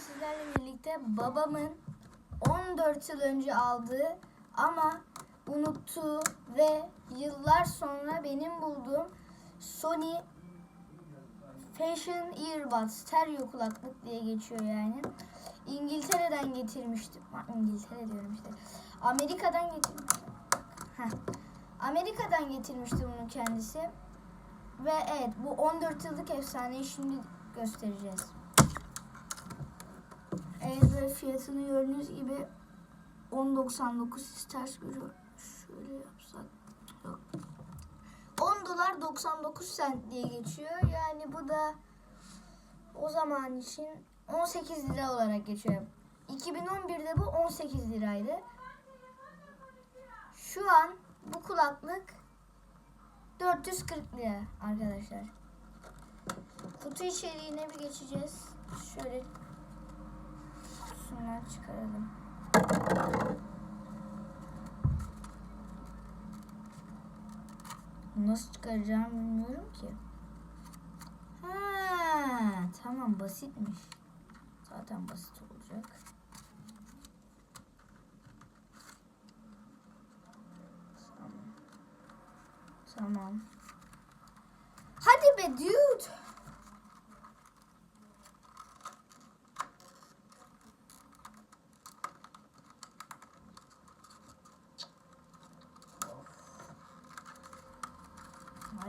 sizlerle birlikte babamın 14 yıl önce aldığı ama unuttuğu ve yıllar sonra benim bulduğum Sony Fashion Earbuds stereo kulaklık diye geçiyor yani. İngiltere'den getirmiştim. İngiltere diyorum işte. Amerika'dan getirmiştim. Amerika'dan getirmişti bunu kendisi. Ve evet bu 14 yıllık efsaneyi şimdi göstereceğiz. Evet ve fiyatını gördüğünüz gibi 10.99 ters görüyor. Şöyle yapsak. Yok. 10 dolar 99 sent diye geçiyor. Yani bu da o zaman için 18 lira olarak geçiyor. 2011'de bu 18 liraydı. Şu an bu kulaklık 440 lira arkadaşlar. Kutu içeriğine bir geçeceğiz. Şöyle şunları çıkaralım. Nasıl çıkaracağımı bilmiyorum ki. Ha, tamam basitmiş. Zaten basit olacak. Tamam. Tamam. Hadi be dude.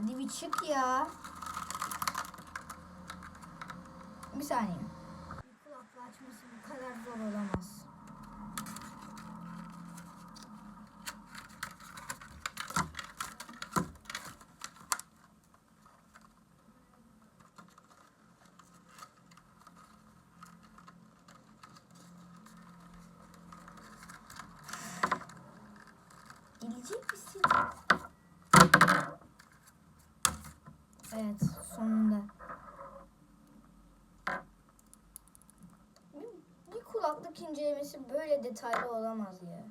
Hadi bir çık ya. Bir saniye. Bir kulaklığı açması bu kadar zor olamaz. Gelecek misin? Evet, sonunda. Bir, bir kulaklık incelemesi böyle detaylı olamaz ya.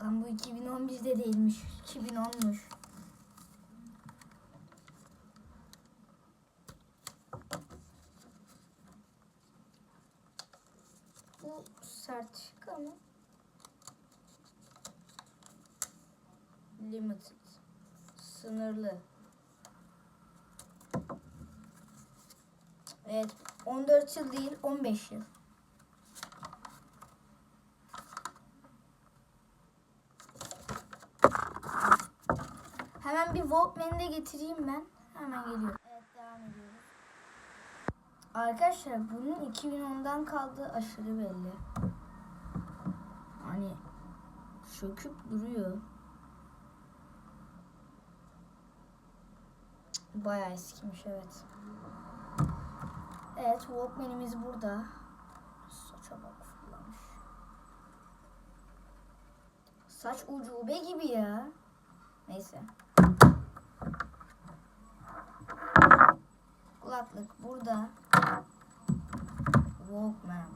Lan bu 2011'de değilmiş. 2010'muş. Bu sertifika mı? Limited. Sınırlı. Evet. 14 yıl değil 15 yıl. Hemen bir Walkman'i de getireyim ben. Hemen geliyorum. Evet devam ediyoruz. Arkadaşlar bunun 2010'dan kaldığı aşırı belli. Hani çöküp duruyor. Bayağı eskimiş evet. Evet Walkman'imiz burada. Saça bak fırlamış. Saç ucube gibi ya. Neyse. Kulaklık burada. Walkman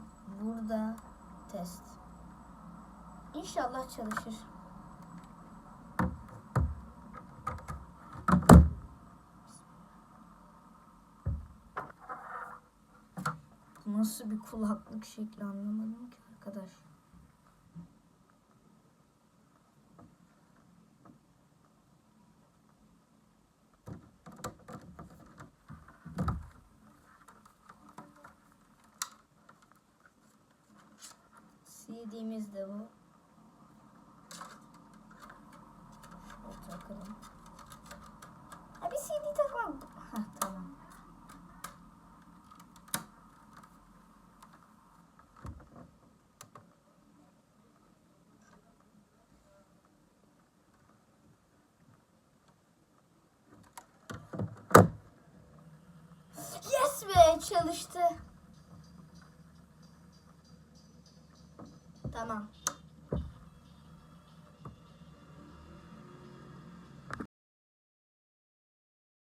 burada. Test. İnşallah çalışır. Nasıl bir kulaklık şekli anlamadım ki arkadaş. CD'miz de bu. Şöyle takalım. Ha bir CD takmam. Hah tamam. Çalıştı. 干嘛